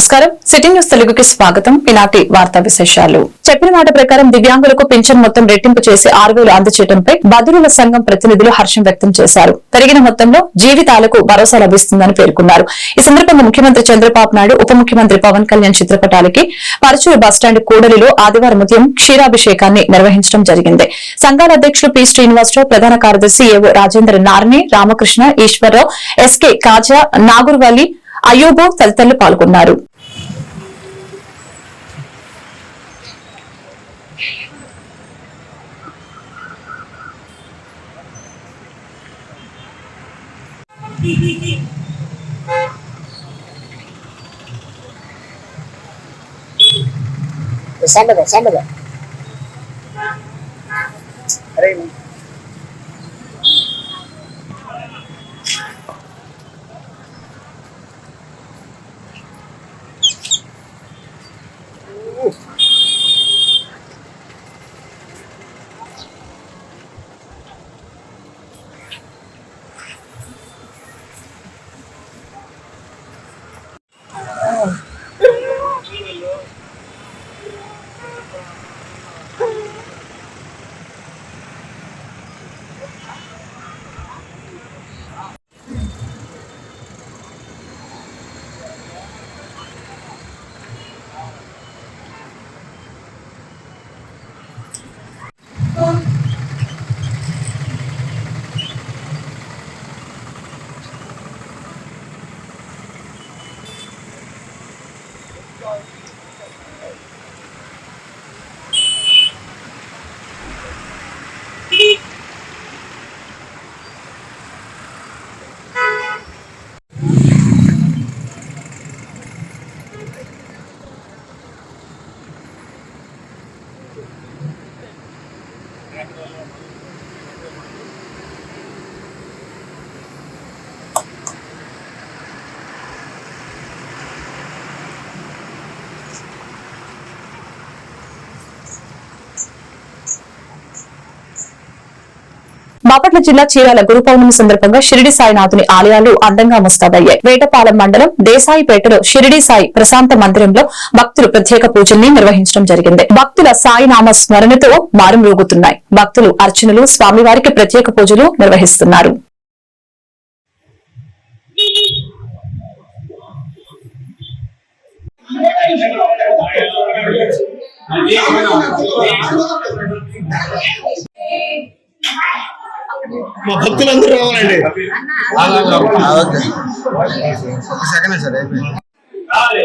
నమస్కారం. City news తెలుగుకి స్వాగతం. ఈనాటి వార్తా విశేషాలు. చెప్పిన మాట ప్రకారం దివ్యాంగులకు పింఛన్ మొత్తం రెట్టింపు చేసి ఆరు వేలు అందచేయడంపై బదురుల సంఘం ప్రతినిధులు హర్షం వ్యక్తం చేశారు. పెరిగిన మొత్తంలో జీవితాలకు భరోసా లభిస్తుందని పేర్కొన్నారు. ఈ సందర్భంగా ముఖ్యమంత్రి చంద్రబాబు నాయుడు ఉప ముఖ్యమంత్రి పవన్ కళ్యాణ్ చిత్రపటాలకి పరచూరు బస్టాండ్ కూడలిలో ఆదివారం ఉదయం క్షీరాభిషేకాన్ని నిర్వహించడం జరిగింది. సంఘాల అధ్యక్షులు పి. శ్రీనివాసరావు ప్రధాన కార్యదర్శి ఏవో రాజేంద్ర నార్ని రామకృష్ణ ఈశ్వరరావు ఎస్కే కాజా నాగుర్వాలి అయోబో తదితరులు పాల్గొన్నారు. December, December. Aray mo. Bapatla జిల్లా చీరాల గురు పౌర్ణమి సందర్భంగా షిరిడి సాయినాథుని ఆలయాలు అందంగా ముస్తాబయ్యాయి. వేటపాలెం మండలం దేశాయిపేటలో షిరిడి సాయి ప్రశాంత మందిరంలో భక్తులు ప్రత్యేక పూజల్ని నిర్వహించడం జరిగింది. భక్తుల సాయినామ స్మరణతో మారుమ్రోగుతున్నాయి. భక్తులు అర్చనలు స్వామివారికి ప్రత్యేక పూజలు నిర్వహిస్తున్నారు. మా భక్తులందరూ రావాలండి. సెకండ్ సార్ అయిపోయింది. మరి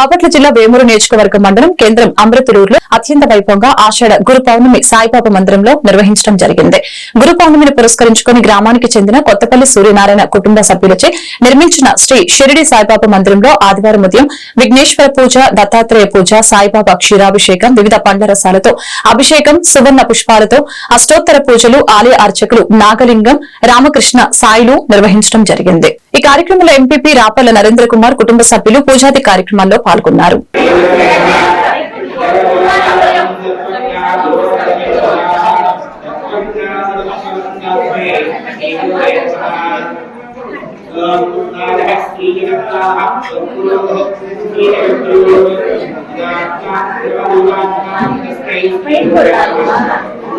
బాపట్ల జిల్లా వేమూరు నియోజకవర్గ మండలం కేంద్రం అమృతలూరులో అత్యంత వైభవంగా ఆషాఢ గురు పౌర్ణమి సాయిబాబా మందిరంలో నిర్వహించడం జరిగింది. గురు పౌర్ణమిని పురస్కరించుకుని గ్రామానికి చెందిన కొత్తపల్లి సూర్యనారాయణ కుటుంబ సభ్యులచే నిర్మించిన శ్రీ షిరిడి సాయిబాబా మందిరంలో ఆదివారం ఉదయం విఘ్నేశ్వర పూజ దత్తాత్రేయ పూజ సాయిబాబా క్షీరాభిషేకం వివిధ పండ్ల రసాలతో అభిషేకం సువర్ణ పుష్పాలతో అష్టోత్తర పూజలు ఆలయ అర్చకులు నాగలింగం రామకృష్ణ సాయిలు నిర్వహించడం జరిగింది. ఈ కార్యక్రమంలో ఎంపీపీ రాపల్ల నరేంద్ర కుమార్ కుటుంబ సభ్యులు పూజాది కార్యక్రమాల్లో పాల్గొన్నారు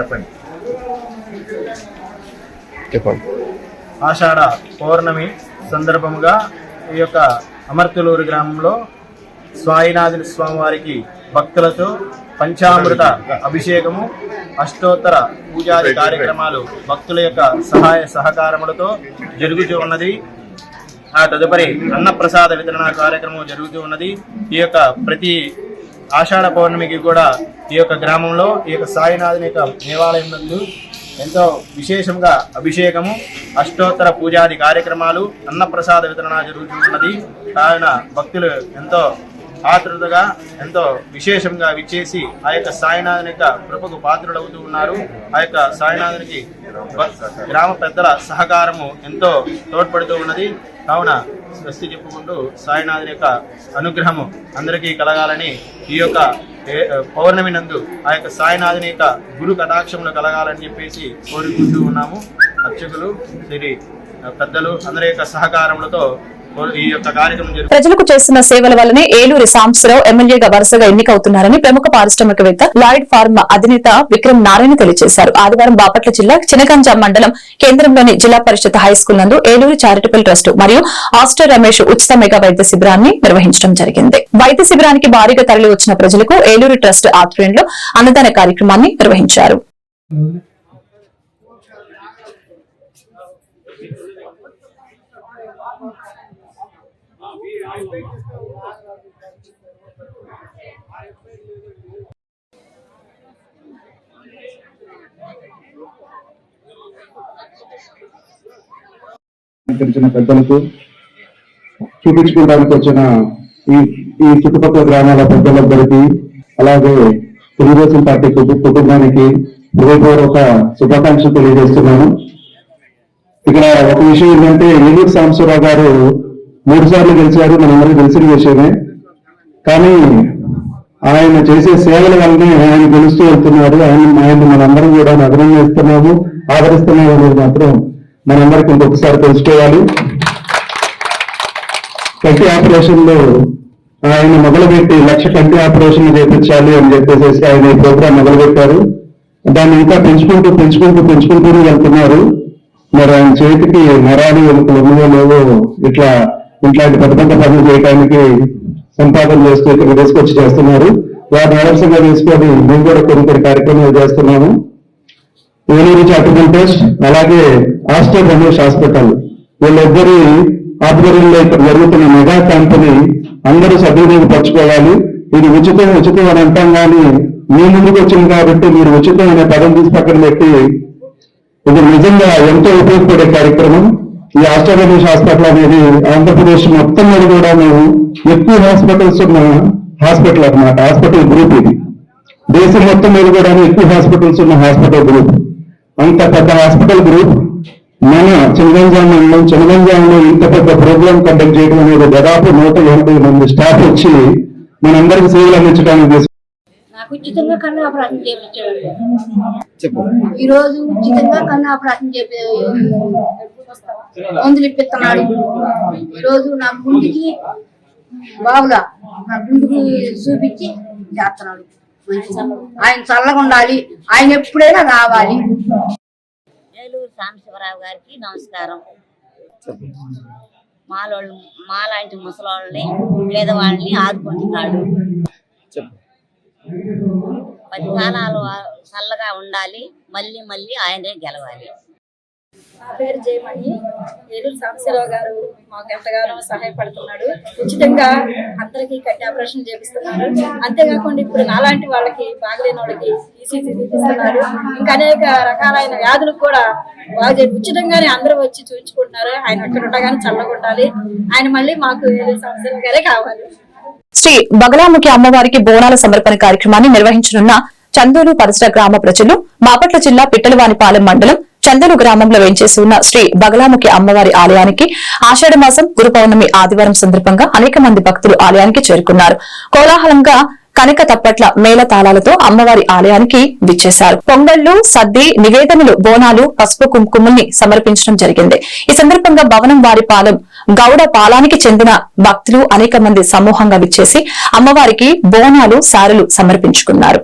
చెప్పండి. ఆషాఢ పౌర్ణమి సందర్భముగా ఈ యొక్క అమర్తులూరు గ్రామంలో స్వామినాథుని స్వామివారికి భక్తులతో పంచామృత అభిషేకము అష్టోత్తర పూజాది కార్యక్రమాలు భక్తుల యొక్క సహాయ సహకారములతో జరుగుతూ ఉన్నది. ఆ తదుపరి అన్నప్రసాద వితరణ కార్యక్రమం జరుగుతూ ఉన్నది. ఈ యొక్క ప్రతి ఆషాఢ పౌర్ణమికి కూడా ఈ యొక్క గ్రామంలో ఈ యొక్క సాయినాథుని యొక్క దేవాలయం నందు ఎంతో విశేషంగా అభిషేకము అష్టోత్తర పూజాది కార్యక్రమాలు అన్నప్రసాద వితరణ జరుగుతున్నది కావున భక్తులు ఎంతో ఆతృతగా ఎంతో విశేషంగా విచ్చేసి ఆ యొక్క సాయినాథుని యొక్క కృపకు పాత్రులవుతూ ఉన్నారు. ఆ యొక్క సాయినాథునికి గ్రామ పెద్దల సహకారము ఎంతో తోడ్పడుతూ ఉన్నది. కావున స్వస్తి చెప్పుకుంటూ సాయినాథుని యొక్క అనుగ్రహము అందరికీ కలగాలని ఈ యొక్క పౌర్ణమి నందు ఆ యొక్క సాయినాథుని యొక్క గురు కటాక్షములు కలగాలని చెప్పేసి కోరుకుంటూ ఉన్నాము. అర్చకులు శ్రీ పెద్దలు అందరి యొక్క సహకారములతో ఈ యొక్క కార్యక్రమం ప్రజలకు చేస్తున్న సేవల వల్లనే ఏలూరి సాంబశివరావు ఎమ్మెల్యేగా వరుసగా ఎన్నికవుతున్నారని ప్రముఖ పారిశ్రామికవేత్త లాయిడ్ ఫార్మా అధినేత విక్రమ్ నారాయణ తెలియజేశారు. ఆదివారం బాపట్ల జిల్లా చినగంజ మండలం కేంద్రంలోని జిల్లా పరిషత్ హైస్కూల్ నందు ఏలూరు చారిటబుల్ ట్రస్ట్ మరియు ఆస్టర్ రమేష్ ఉచిత మెగా వైద్య శిబిరాన్ని నిర్వహించడం జరిగింది. వైద్య శిబిరానికి భారీగా తరలి వచ్చిన ప్రజలకు ఏలూరు ట్రస్ట్ ఆధ్వర్యంలో అన్నదాన కార్యక్రమాన్ని నిర్వహించారు. తెలిసిన పెద్దలకు చూపించుకోవడానికి వచ్చిన ఈ ఈ చుట్టుపక్కల గ్రామాల పెద్దలందరికీ అలాగే తెలుగుదేశం పార్టీ కుటుంబానికి హృదయపూర్వక శుభాకాంక్షలు తెలియజేస్తున్నాను. ఇక్కడ ఒక విషయం ఏంటంటే ఏలూరు సాంబశివరావు గారు మూడు సార్లు గెలిచారు మనందరికీ తెలిసిన విషయమే కానీ ఆయన చేసే సేవల వల్లనే ఆయన గెలుస్తూ వెళ్తున్నారు ఆయన ఆయన మనందరం కూడా అభినందిస్తున్నాము ఆదరిస్తున్నాము అనేది మాత్రం మనందరికీ ఇంకొకసారి తెలుసుకోవాలి. కంటి ఆపరేషన్లో ఆయన మొదలుపెట్టి లక్ష కంటి ఆపరేషన్ చేయించాలి అని చెప్పేసి ఆయన ఈ ప్రోగ్రాం మొదలుపెట్టారు. దాన్ని ఇంకా పెంచుకుంటూ పెంచుకుంటూ పెంచుకుంటూనే వెళ్తున్నారు. మరి ఆయన చేతికి నరాలు ఎముకలు ఉన్నాయో లేవో ఇట్లా ఇట్లాంటి పెద్ద పెద్ద పనులు చేయడానికి సంపాదన చేస్తూ ఇక్కడ తీసుకొచ్చి చేస్తున్నారు. వారిని ఆదర్శంగా తీసుకొని మేము కూడా కొన్ని కొన్ని కార్యక్రమాలు చేస్తున్నాము. ఏలూరు చారిటబుల్ ట్రస్ట్ అలాగే ఆస్టర్ రమేష్ హాస్పిటల్. వీళ్ళిద్దరి ఆధ్వర్యంలో ఇక్కడ జరుగుతున్న మెగా క్యాంపుని అందరూ సద్వినియోగపరచుకోవాలి. ఇది ఉచితం ఉచితం అని అంటాం కానీ మీ ముందుకు వచ్చింది కాబట్టి మీరు ఉచితం అనే పదం తీసి పక్కన పెట్టి ఇది నిజంగా ఎంతో ఉపయోగపడే కార్యక్రమం. ఈ ఆస్టర్ రమేష్ హాస్పిటల్ అనేది ఆంధ్రప్రదేశ్ మొత్తం మీద కూడా మేము ఎక్కువ హాస్పిటల్స్ ఉన్న హాస్పిటల్ అన్నమాట హాస్పిటల్ గ్రూప్ ఇది. దేశం మొత్తం మీద కూడా ఎక్కువ హాస్పిటల్స్ ఉన్న హాస్పిటల్ గ్రూప్. అంత పెద్ద హాస్పిటల్ గ్రూప్ మన చిన్నగంజాం మండలం చిన్నగంజాంలో ఇంత పెద్ద ప్రోగ్రామ్ కండక్ట్ చేయడం అనేది దాదాపు నూట ఎనభై మంది స్టాఫ్ వచ్చి మనందరికి సేవలు అందించడానికి నాకు ఉచితంగా కన్ను ఆపరేషన్ చేయించాడు. చెప్పు. ఈ రోజు ఉచితంగా కన్ను ఆపరేషన్ చేపి మందులు ఇప్పిస్తున్నాడు. ఈ రోజు నా గుండెకి బావులా నా గుండెకి చూపించి చేస్తున్నాడు. ఆయన చల్లగా ఉండాలి. ఆయన ఎప్పుడైనా రావాలి. ఏలూరు సాంబశివరావు గారికి నమస్కారం. మాలోళ్ళు మాలాంటి ముసలోళ్ళని పేదవాళ్ళని ఆదుకుంటున్నాడు. పది కాలాలు చల్లగా ఉండాలి. మళ్ళీ మళ్ళీ ఆయనే గెలవాలి. నా పేరు జయమణి. ఏలూరు సాంబశివరావు గారు మాకు ఎంతగానో సహాయపడుతున్నాడు. ఉచితంగా అందరికీ కట్టి ఆపరేషన్ చేపిస్తున్నారు అంతేకాకుండా ఇప్పుడు నాలాంటి వాళ్ళకి బాగలేని వాళ్ళకి ఈసీసీ తీపిస్తున్నారు. ఇంకా అనేక రకాలైన వ్యాధులకు కూడా బాగా ఉచితంగానే అందరూ వచ్చి చూపించుకుంటున్నారు ఆయన అక్కడ ఉండగానే చల్లగొట్టాలి ఆయన మళ్ళీ మాకు ఏలూరు సాంబశివరావు గారే కావాలి. శ్రీ బగలాముఖి అమ్మవారికి బోనాల సమర్పణ కార్యక్రమాన్ని నిర్వహించనున్న చందూరు పరిసర గ్రామ ప్రజలు మాపట్ల జిల్లా పిట్టలవానిపాలెం మండలం చందను గ్రామంలో వెంచేసి ఉన్న శ్రీ బగలాముఖి అమ్మవారి ఆలయానికి ఆషాఢ మాసం గురు పౌర్ణమి ఆదివారం సందర్భంగా అనేక మంది భక్తులు ఆలయానికి చేరుకున్నారు. కోలాహలంగా కనక తప్పట్ల మేళతాళాలతో అమ్మవారి ఆలయానికి విచ్చేశారు. పొంగళ్ళు సద్ది నివేదనలు బోనాలు పసుపు కుంకుమల్ని సమర్పించడం జరిగింది. ఈ సందర్భంగా భవనం వారి పాలెం గౌడ పాలానికి చెందిన భక్తులు అనేక మంది సమూహంగా విచ్చేసి అమ్మవారికి బోనాలు సారులు సమర్పించుకున్నారు.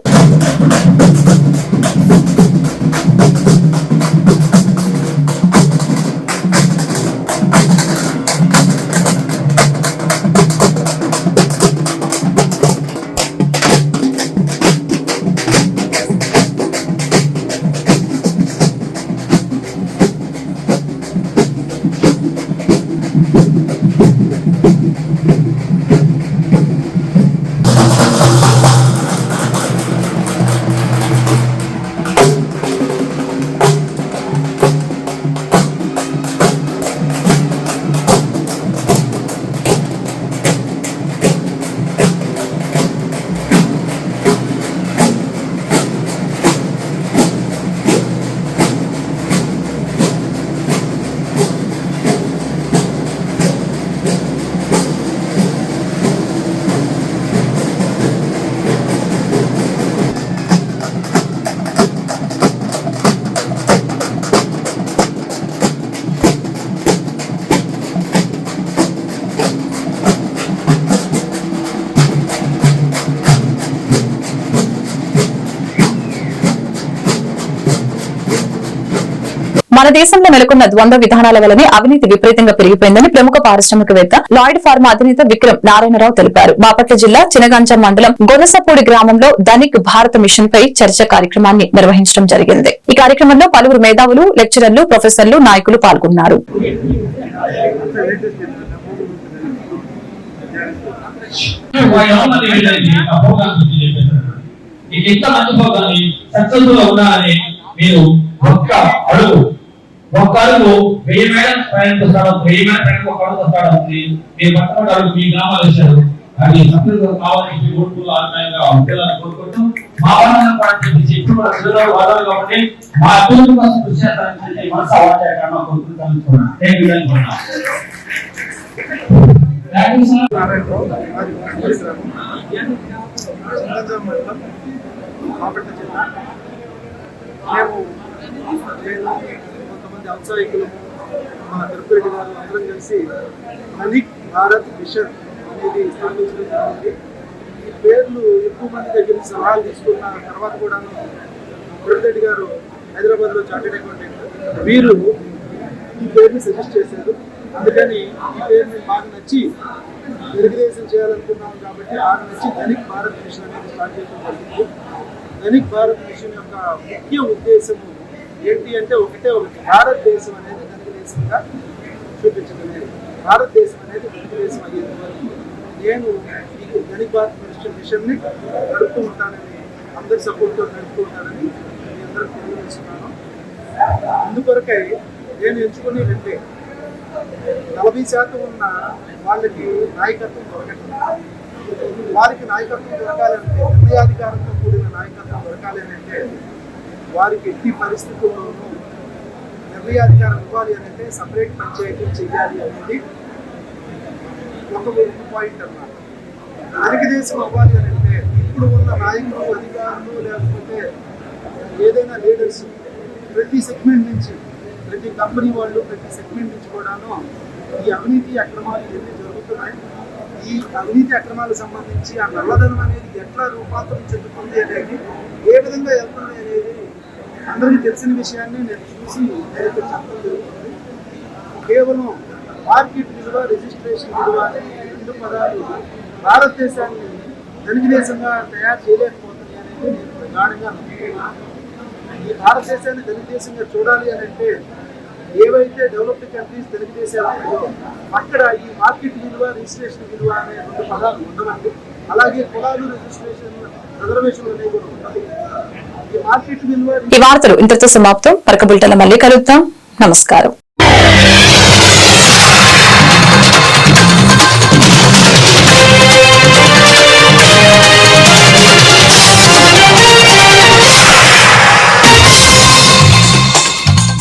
మన దేశంలో నెలకొన్న ద్వంద్వ విధానాల వల్లనే అవినీతి విపరీతంగా పెరిగిపోయిందని ప్రముఖ పారిశ్రామికవేత్త లాయిడ్ ఫార్మా అధినేత విక్రమ్ నారాయణరావు తెలిపారు. బాపట్ల జిల్లా చినగంచం మండలం గొనసపూడి గ్రామంలో ధనిక్ భారత మిషన్ పై చర్చ కార్యక్రమాన్ని నిర్వహించడం జరిగింది. ఈ కార్యక్రమంలో పలువురు మేధావులు లెక్చరర్లు ప్రొఫెసర్లు నాయకులు పాల్గొన్నారు. మీకు ఎంత మంది సక్సెస్ఫుల్ మీరు ఒక్క అడుగు ఒక్క అడుగు వెయ్యి మేడం ప్రయాణంతో స్టార్ట్ వెయ్యి మేడం ప్రయాణం ఒక అడుగుతో స్టార్ట్ అవుతుంది మీ మొట్టమొదటి అడుగు మీ గ్రామాలు వేశారు. అది సక్సెస్ కావాలని మీ ఓట్లు ఆత్మీయంగా ఉండాలని కోరుకుంటూ మా వాళ్ళని పాటించి చెప్పి ఇప్పుడు కూడా వాళ్ళు కాబట్టి మా అభివృద్ధి కోసం కృషి చేస్తానని మనసు మనసు అవాంఛనీయంగా కోరుకుంటాను మేము మాది ఔత్సాహికులు తిరుపతి గారు అందరం కలిసి అనిక్ భారత్ మిషన్ అనేది స్థాపించడం జరిగింది. ఈ పేర్లు ఎక్కువ మంది దగ్గర నుంచి సలహాలు తీసుకున్న తర్వాత కూడా తిరుపతి గారు హైదరాబాద్లో చార్టెడ్ అకౌంటెంట్. వీరు ఈ పేరుని సజెస్ట్ చేశారు. అందుకని ఈ పేరుని బాగా నచ్చి తెలుగుదేశం చేయాలనుకున్నాం కాబట్టి ఆ నచ్చి ధనిక్ భారత్ మిషన్ అనేది స్టార్ట్ చేయడం జరిగింది. ధనిక్ భారత్ మిషన్ యొక్క ముఖ్య ఉద్దేశము ఏంటి అంటే ఒకటే ఒకటి. భారతదేశం అనేది ధనిక దేశంగా చూపించగలేదు భారతదేశం అనేది ధనిక దేశం అయ్యేంత వరకు నేను ఈ ధనిక్ భారత్ మినిస్టర్ మిషన్ని నడుపుతూ ఉంటానని అందరి సపోర్ట్తో నడుపుతూ ఉంటానని మీ అందరికి తెలియజేస్తున్నాను. అందుకొరకై నేను ఎంచుకుని రెండే. నలభై శాతం ఉన్న వాళ్ళకి నాయకత్వం దొరకట్లేదు. వారికి నాయకత్వం దొరకాలంటే నిర్ణయాధికారంతో కూడిన నాయకత్వం దొరకాలి అంటే వారికి ఎట్టి పరిస్థితుల్లోనూ నిర్ణయాధికారం ఇవ్వాలి అని అంటే సపరేట్ పంచాయతీ చేయాలి అనేది ఒక పాయింట్ అన్నమాట. తెలుగుదేశం అవ్వాలి అని అంటే ఇప్పుడు ఉన్న నాయకులు అధికారులు లేకపోతే ఏదైనా లీడర్స్ ప్రతి సెగ్మెంట్ నుంచి ప్రతి కంపెనీ వాళ్ళు ప్రతి సెగ్మెంట్ నుంచి కూడాను ఈ అవినీతి అక్రమాలు ఎన్ని జరుగుతున్నాయి ఈ అవినీతి అక్రమాలకు సంబంధించి ఆ నల్లధనం అనేది ఎట్లా రూపాంతరం చెందుతుంది అనేది ఏ విధంగా వెళ్తుంది అనేది అందరికీ తెలిసిన విషయాన్ని నేను చూసి నేను చెప్పడం జరుగుతుంది. కేవలం మార్కెట్ విలువ రిజిస్ట్రేషన్ విలువ అనే రెండు పదాలు భారతదేశాన్ని తెలుగుదేశంగా తయారు చేయలేకపోతుంది అనేది నేను ప్రగాఢంగా ఈ భారతదేశాన్ని తెలుగుదేశంగా చూడాలి అని అంటే ఏవైతే డెవలప్డ్ కంట్రీస్ తెలుగుదేశాలు అక్కడ ఈ మార్కెట్ విలువ రిజిస్ట్రేషన్ విలువ అనే రెండు పదాలు ఉండవండి. అలాగే కులాలు రిజిస్ట్రేషన్ రిజర్వేషన్లు అనేవి కూడా ఉండాలి. ఈ వార్తలు ఇంతటితో సమాప్తం. పరక బులెటిన్లో మళ్ళీ కలుద్దాం. నమస్కారం.